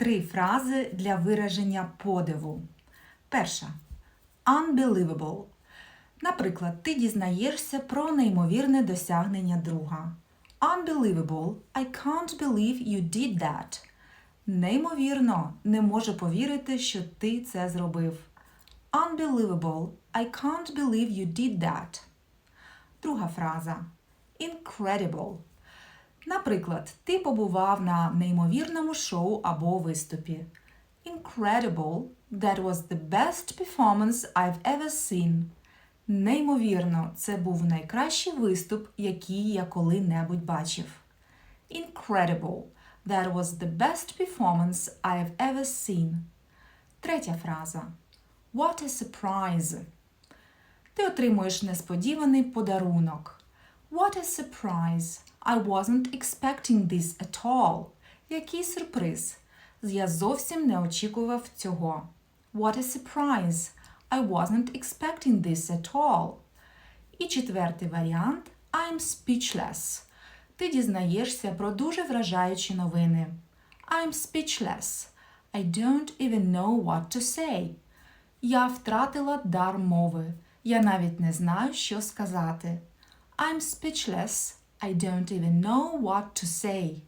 Три фрази для вираження подиву. Перша. Unbelievable. Наприклад, ти дізнаєшся про неймовірне досягнення друга. Unbelievable. I can't believe you did that. Неймовірно, не можу повірити, що ти це зробив. Unbelievable. I can't believe you did that. Друга фраза. Incredible. Наприклад, ти побував на неймовірному шоу або виступі. Incredible. That was the best performance I've ever seen. Неймовірно, це був найкращий виступ, який я коли-небудь бачив. Incredible. That was the best performance I've ever seen. Третя фраза. What a surprise. Ти отримуєш несподіваний подарунок. What a surprise. I wasn't expecting this at all. Який сюрприз. Я зовсім не очікував цього. What a surprise. I wasn't expecting this at all. І четвертий варіант I'm speechless. Ти дізнаєшся про дуже вражаючі новини. I'm speechless. I don't even know what to say. Я втратила дар мови. Я навіть не знаю, що сказати. I'm speechless. I don't even know what to say.